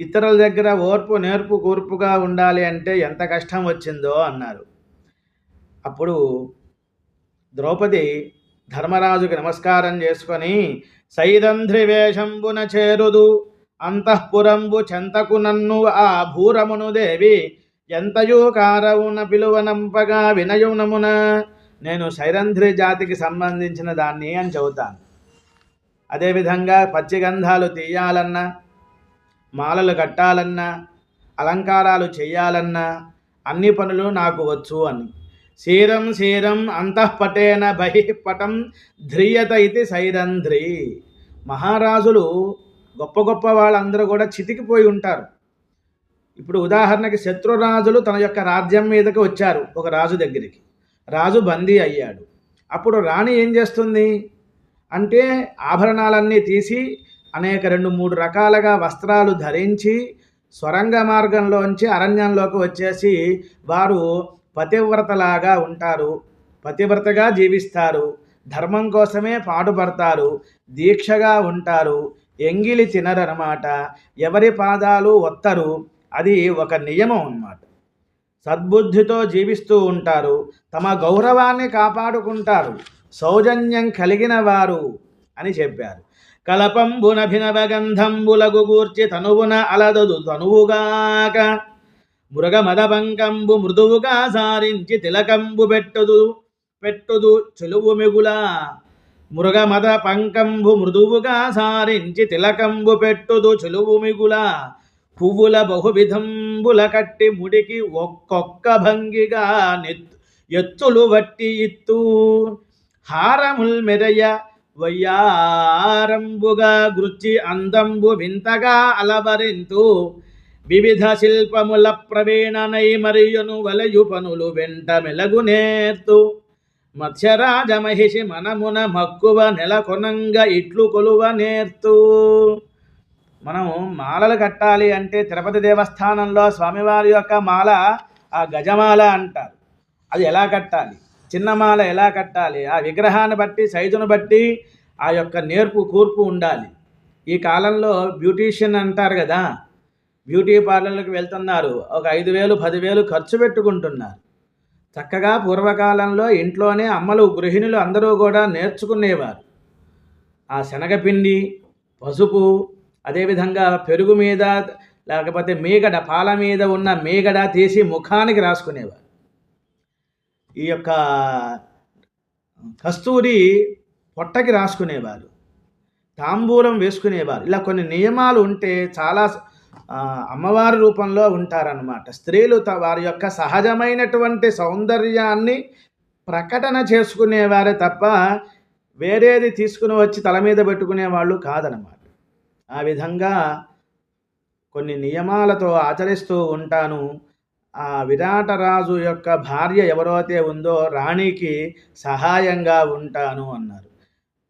ఇతరుల దగ్గర ఓర్పు నేర్పు కూర్పుగా ఉండాలి అంటే ఎంత కష్టం వచ్చిందో అన్నారు. అప్పుడు ద్రౌపది ధర్మరాజుకి నమస్కారం చేసుకొని సైదంధ్రి వేషంబున చేరుదు అంతఃపురంబు చెంతకు నన్ను ఆ భూరమును దేవి ఎంతయూ కారవున పిలువనంపగా వినయునమున నేను సైరంధ్రి జాతికి సంబంధించిన దాన్ని అని చెబుతాను. అదేవిధంగా పచ్చిగంధాలు తీయాలన్నా మాలలు కట్టాలన్నా అలంకారాలు చేయాలన్నా అన్ని పనులు నాకు వచ్చు అని. శీరం శీరం అంతఃపటేన బహిపటం ధ్రియత ఇది సైరంధ్రి. మహారాజులు గొప్ప గొప్ప వాళ్ళందరూ కూడా చితికిపోయి ఉంటారు. ఇప్పుడు ఉదాహరణకి శత్రురాజులు తన యొక్క రాజ్యం మీదకి వచ్చారు ఒక రాజు దగ్గరికి. రాజు బందీ అయ్యాడు. అప్పుడు రాణి ఏం చేస్తుంది? అంటే ఆభరణాలన్నీ తీసి అనేక రెండు మూడు రకాలుగా వస్త్రాలు ధరించి స్వరంగ మార్గంలోంచి అరణ్యంలోకి వచ్చేసి వారు పతివ్రతలాగా ఉంటారు. పతివ్రతగా జీవిస్తారు. ధర్మం కోసమే పాటుపడతారు. దీక్షగా ఉంటారు. ఎంగిలి తినరనమాట ఎవరి పాదాలు ఒత్తరు. అది ఒక నియమం అన్నమాట. సద్బుద్ధితో జీవిస్తూ ఉంటారు. తమ గౌరవాన్ని కాపాడుకుంటారు. సౌజన్యం కలిగిన వారు అని చెప్పారు. కలపంబునభినవగంధంబులగు గూర్చి తనువున అలదదు తనువుగాక. మృగమదపంకంబు మృదువుగా సారించి తిలకంబు పెట్టుదు పెట్టుదు చెలువు మిగుల. మృగమద పంకంబు మృదువుగా సారించి తిలకంబు పెట్టుదు చెలువు మిగులా. పువ్వుల బహువిధంబుల కట్టి ముడికి ఒక్కొక్క భంగిగా నెత్తు ఎత్తులు వట్టి ఇత్తూ. హారముల్ మెరయ వయ్యారంబుగా గృచ్చి అందంబు వింతగా అలవరింతు వివిధ శిల్పముల ప్రవీణనై మరియును వలయు పనులు వెంట మెలగు నేర్తు మత్స్యరాజ మహిషి మనమున మక్కువ నెలకొనంగ ఇట్లు కొలువ నేర్తు మనం మాలలు కట్టాలి అంటే తిరుపతి దేవస్థానంలో స్వామివారి యొక్క మాల ఆ గజమాల అంటారు. అది ఎలా కట్టాలి? చిన్నమాల ఎలా కట్టాలి? ఆ విగ్రహాన్ని బట్టి సైజును బట్టి ఆ యొక్క నేర్పు కూర్పు ఉండాలి. ఈ కాలంలో బ్యూటీషియన్ అంటారు కదా బ్యూటీ పార్లర్లకు వెళ్తున్నారు. ఒక ఐదు వేలు పదివేలు ఖర్చు పెట్టుకుంటున్నారు. చక్కగా పూర్వకాలంలో ఇంట్లోనే అమ్మలు గృహిణులు అందరూ కూడా నేర్చుకునేవారు. ఆ శనగపిండి పసుపు అదేవిధంగా పెరుగు మీద లేకపోతే మీగడ పాల మీద ఉన్న మీగడ తీసి ముఖానికి రాసుకునేవారు. ఈ యొక్క కస్తూరి పొట్టకి రాసుకునేవారు తాంబూలం వేసుకునేవారు. ఇలా కొన్ని నియమాలు ఉంటే చాలా అమ్మవారి రూపంలో ఉంటారన్నమాట. స్త్రీలు త- వారి యొక్క సహజమైనటువంటి సౌందర్యాన్ని ప్రకటన చేసుకునేవారే తప్ప వేరేది తీసుకుని వచ్చి తల మీద పెట్టుకునే వాళ్ళు కాదనమాట ఆ విధంగా కొన్ని నియమాలతో ఆచరిస్తూ ఉంటాను. ఆ విరాటరాజు యొక్క భార్య ఎవరైతే ఉందో రాణికి సహాయంగా ఉంటాను అన్నారు.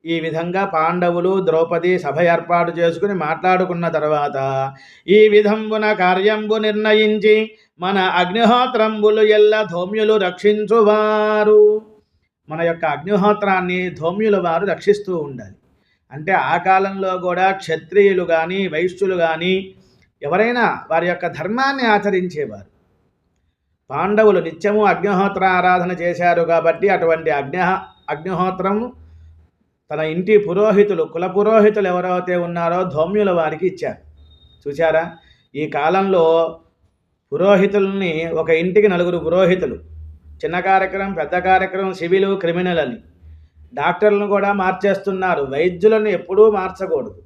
ఈ విధంగా పాండవులు ద్రౌపది సభ ఏర్పాటు చేసుకుని మాట్లాడుకున్న తర్వాత ఈ విధంబున కార్యంబు నిర్ణయించి మన అగ్నిహోత్రంబులు ఎల్ల ధౌమ్యులు రక్షించువారు. మన యొక్క అగ్నిహోత్రాన్ని ధౌమ్యుల వారు రక్షిస్తూ ఉండాలి. అంటే ఆ కాలంలో కూడా క్షత్రియులు కానీ వైశ్యులు కానీ ఎవరైనా వారి యొక్క ధర్మాన్ని ఆచరించేవారు. పాండవులు నిత్యము అగ్నిహోత్ర ఆరాధన చేశారు కాబట్టి అటువంటి అగ్ని అగ్నిహోత్రం తన ఇంటి పురోహితులు కుల పురోహితులు ఎవరైతే ఉన్నారో ధౌమ్యుల వారికి ఇచ్చారు. చూచారా ఈ కాలంలో పురోహితుల్ని ఒక ఇంటికి నలుగురు పురోహితులు చిన్న కార్యక్రమం పెద్ద కార్యక్రమం సివిలు క్రిమినల్ అని డాక్టర్లను కూడా మార్చేస్తున్నారు. వైద్యులను ఎప్పుడూ మార్చకూడదు.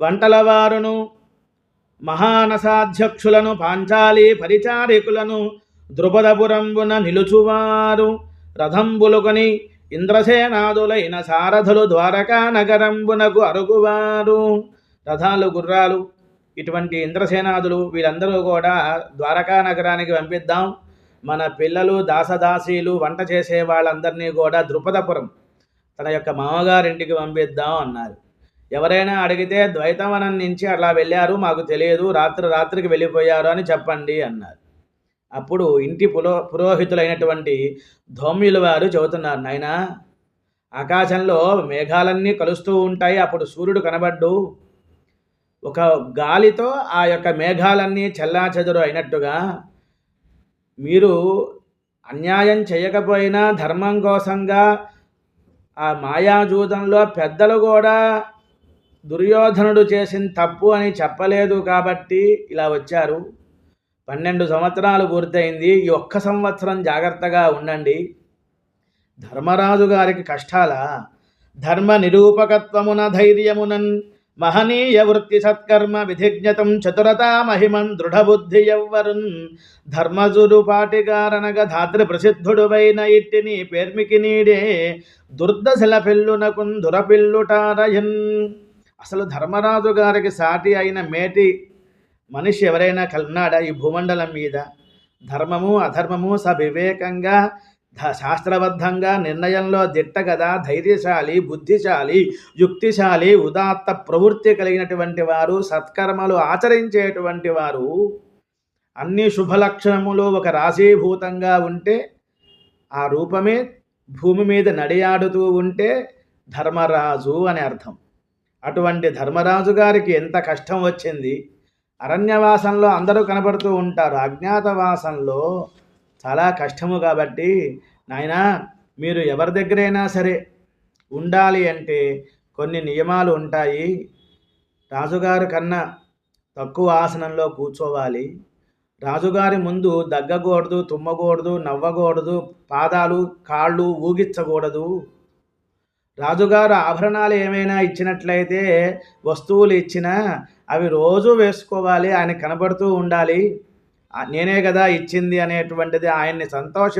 వంటలవారును మహానసాధ్యక్షులను పాంచాలి పరిచారికులను ద్రుపదపురంబున నిలుచువారు. రథంబులుకొని ఇంద్రసేనాదులైన సారథులు ద్వారకా నగరంబునకు అరుగువారు. రథాలు గుర్రాలు ఇటువంటి ఇంద్రసేనాదులు వీళ్ళందరూ కూడా ద్వారకా నగరానికి పంపిద్దాం. మన పిల్లలు దాసదాసీలు వంట చేసే వాళ్ళందరినీ కూడా ద్రుపదపురం తన యొక్క మామగారింటికి పంపిద్దాం అన్నారు. ఎవరైనా అడిగితే ద్వైతవనం నుంచి అట్లా వెళ్ళారు మాకు తెలియదు రాత్రి రాత్రికి వెళ్ళిపోయారు అని చెప్పండి అన్నారు. అప్పుడు ఇంటి పురో పురోహితులైనటువంటి ధౌమ్యుల వారు చెబుతున్నారు నాయనా ఆకాశంలో మేఘాలన్నీ కలుస్తూ ఉంటాయి అప్పుడు సూర్యుడు కనబడ్డు. ఒక గాలితో ఆ యొక్క మేఘాలన్నీ చెల్లాచెదరు అయినట్టుగా మీరు అన్యాయం చేయకపోయినా ధర్మం కోసంగా ఆ మాయాజూతంలో పెద్దలు కూడా దుర్యోధనుడు చేసిన తప్పు అని చెప్పలేదు కాబట్టి ఇలా వచ్చారు. పన్నెండు సంవత్సరాలు పూర్తయింది. ఈ ఒక్క సంవత్సరం జాగ్రత్తగా ఉండండి. ధర్మరాజు గారికి కష్టాల? ధర్మ నిరూపకత్వమున ధైర్యమునన్ మహనీయ వృత్తి సత్కర్మ విధిజ్ఞతం చతురతా మహిమన్ దృఢబుద్ధి ఎవ్వరున్ ధర్మజుడు పాటిగారనగ ధాత్రి ప్రసిద్ధుడువైన ఇట్టిని పేర్మికి నీడే దుర్దశల పిల్లునకున్ దురపిల్లుటారయన్. అసలు ధర్మరాజు గారికి సాటి అయిన మేటి మనిషి ఎవరైనా కలున్నాడా ఈ భూమండలం మీద? ధర్మము అధర్మము సవివేకంగా శాస్త్రబద్ధంగా నిర్ణయంలో దిట్ట కదా ధైర్యశాలి బుద్ధిశాలి యుక్తిశాలి ఉదాత్త ప్రవృత్తి కలిగినటువంటి వారు సత్కర్మలు ఆచరించేటువంటి వారు అన్ని శుభలక్షణములు ఒక రాశీభూతంగా ఉంటే ఆ రూపమే భూమి మీద నడియాడుతూ ఉంటే ధర్మరాజు అని అర్థం. అటువంటి ధర్మరాజు గారికి ఎంత కష్టం వచ్చింది? అరణ్యవాసంలో అందరూ కనబడుతూ ఉంటారు. అజ్ఞాతవాసంలో చాలా కష్టము కాబట్టి నాయనా మీరు ఎవరి దగ్గరైనా సరే ఉండాలి అంటే కొన్ని నియమాలు ఉంటాయి. రాజుగారి కన్నా తక్కువ ఆసనంలో కూర్చోవాలి. రాజుగారి ముందు దగ్గకూడదు తుమ్మకూడదు నవ్వకూడదు పాదాలు కాళ్ళు ఊగించకూడదు రాజుగారు ఆభరణాలు ఏమైనా ఇచ్చినట్లయితే వస్తువులు ఇచ్చినా అవి రోజు వేసుకోవాలి ఆయన కనబడుతూ ఉండాలి. నేనే కదా ఇచ్చింది అనేటువంటిది ఆయన్ని సంతోషం